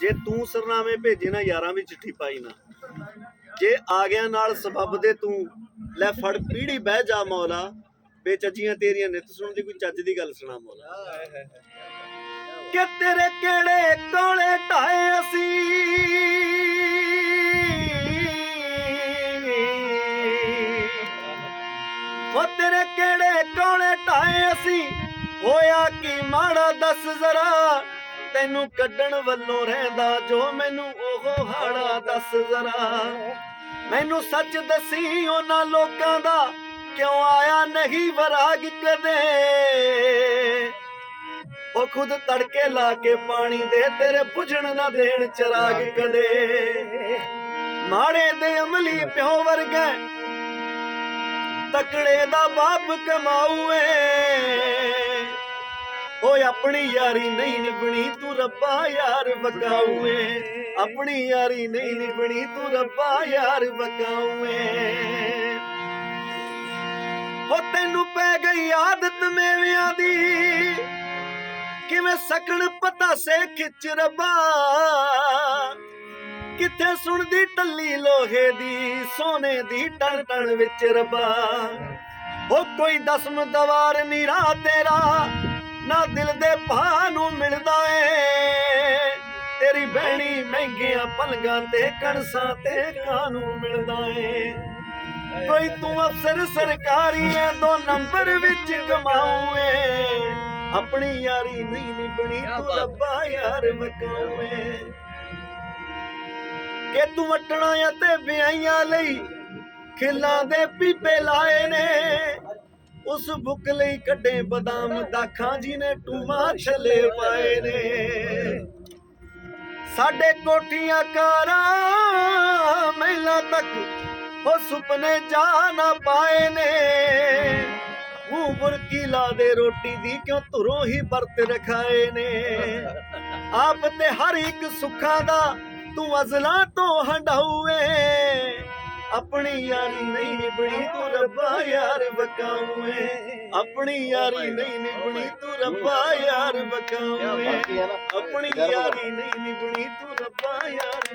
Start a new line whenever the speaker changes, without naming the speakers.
ਜੇ ਤੂੰ ਸਰਨਾਮੇ ਭੇਜੇ ਨਾ ਯਾਰਾਂ ਵੀ ਚਿੱਠੀ ਪਾਈ ਨਾ। ਜੇ ਆ ਗਿਆ ਨਾਲ ਸਬੱਬ ਦੇ ਤੂੰ, ਲੈ ਫੜ ਪੀੜੀ ਬਹਿ ਜਾ ਮੌਲਾ, ਬੇਚੱਜੀਆਂ ਤੇਰੀਆਂ ਨਿਤ ਸੁਣਨ ਕੋਈ ਚੱਜ ਦੀ ਗੱਲ ਸੁਣਾ ਮੌਲਾ। ਕਿ ਤੇਰੇ ਕਿਹੜੇ ਕੋਲੇ ਢਾਏ ਅਸੀਂ? ਉਹ ਤੇਰੇ ਕਿਹੜੇ ਕੋਲੇ ਢਾਏ ਅਸੀਂ? ਹੋਇਆ ਕੀ ਮਾੜਾ ਦੱਸ ਜ਼ਰਾ। ਤੈਨੂੰ ਕੱਢਣ ਵੱਲੋਂ ਰਹਿੰਦਾ ਜੋ ਮੈਨੂੰ ਉਹ ਹਾੜਾ ਦੱਸ ਜ਼ਰਾ। ਮੈਨੂੰ ਸੱਚ ਦੱਸੀ ਉਹਨਾਂ ਲੋਕਾਂ ਦਾ ਕਿਉਂ ਆਇਆ ਨਹੀਂ ਵਰਾਗ ਕਦੇ? ਉਹ ਖੁਦ ਤੜਕੇ ਲਾ ਕੇ ਪਾਣੀ ਦੇ ਤੇਰੇ ਬੁਝਣ ਨਾ ਦੇਣ ਚਰਾਗ ਕਦੇ। ਮਾੜੇ ਦੇ ਅਮਲੀ ਪਿਓ ਵਰਗਾ ਤਕੜੇ ਦਾ ਬਾਪ ਕਮਾਊਏ ਓਏ ਆਪਣੀ ਯਾਰੀ ਨਹੀਂ ਨਿਭਣੀ ਤੂੰ ਰੱਬਾ ਯਾਰ ਬਕਾਊਏ ਆਪਣੀ ਯਾਰੀ ਨਹੀਂ ਨਿਭਣੀ ਤੂੰ ਰੱਬਾ ਯਾਰ ਬਕਾਊਏ ਹੋ ਤੈਨੂੰ ਪੈ ਗਈ ਆਦਤ ਮੇਵਿਆਂ ਦੀ। ਕਿਵੇਂ ਸਕਣ ਪਤਾ ਸੇ ਖਿੱਚ ਰੱਬਾ। ਕਿੱਥੇ ਸੁਣਦੀ ਟੱਲੀ ਲੋਹੇ ਦੀ, ਸੋਨੇ ਦੀ ਟਣ ਟਣ ਵਿੱਚ ਰਬਾ। ਉਹ ਕੋਈ ਦਸਮ ਦਵਾਰ ਨੀਰਾ ਤੇਰਾ। ਨਾ ਦਿਲ ਦੇ ਭਾਅ ਨੂੰ ਮਿਲਦਾ ਏ। ਤੇਰੀ ਬਹਿਣੀ ਮਹਿੰਗੀਆਂ ਪਲਗਾਂ ਤੇ ਕਣਸਾਂ ਤੇ ਕਾਨੂੰ ਮਿਲਦਾ ਏ। ਕੋਈ ਤੂੰ ਅਫਸਰ ਸਰਕਾਰੀ ਐ ਦੋ ਨੰਬਰ ਵਿੱਚ ਕਮਾਊਏ ਆਪਣੀ ਯਾਰੀ ਨਹੀਂ ਨਿਭਣੀ ਤੂੰ ਰੱਬਾ ਯਾਰ ਮਕਾਉਏ ਕਿ ਤੂੰ ਵਟਣਾ ਅਤੇ ਵਿਆਹੀਆਂ ਲਈ ਖਿੱਲਾਂ ਦੇ ਪੀਪੇ ਲਾਏ ਨੇ ਉਸ ਬੁੱਕ ਲਈ ਕੱਢੇ ਬਦਾਮ ਦਾਖਾਂ ਜੀ ਨੇ ਟੂਮਾ ਛੱਲੇ ਪਾਏ ਨੇ। ਸਾਡੇ ਕੋਠੀਆਂ ਕਾਰਾਂ ਮਹਿਲਾ ਤੱਕ ਉਹ ਸੁਪਨੇ ਜਾ ਨਾ ਪਾਏ ਨੇ। ਮੂੰਹ ਬੁਰਕੀ ਲਾ ਦੇ ਰੋਟੀ ਦੀ ਕਿਉਂ ਧੁਰੋਂ ਹੀ ਵਰਤ ਰਖਾਏ ਨੇ। ਆਪ ਤੇ ਹਰ ਇੱਕ ਸੁੱਖਾਂ ਦਾ ਤੂੰ ਅਜ਼ਲਾਂ ਤੋਂ ਹੰਡਾਉਏ ਆਪਣੀ ਯਾਰੀ ਨਹੀਂ ਨਿਭਣੀ ਤੂੰ ਰੱਬਾ ਯਾਰ ਬਕਾਉਏ ਆਪਣੀ ਯਾਰੀ ਨਹੀਂ ਨਿਭਣੀ ਤੂੰ ਰੱਬਾ ਯਾਰ ਬਕਾਉਏ ਆਪਣੀ ਯਾਰੀ ਨਹੀਂ ਨਿਭਣੀ ਤੂੰ ਰੱਬਾ ਯਾਰ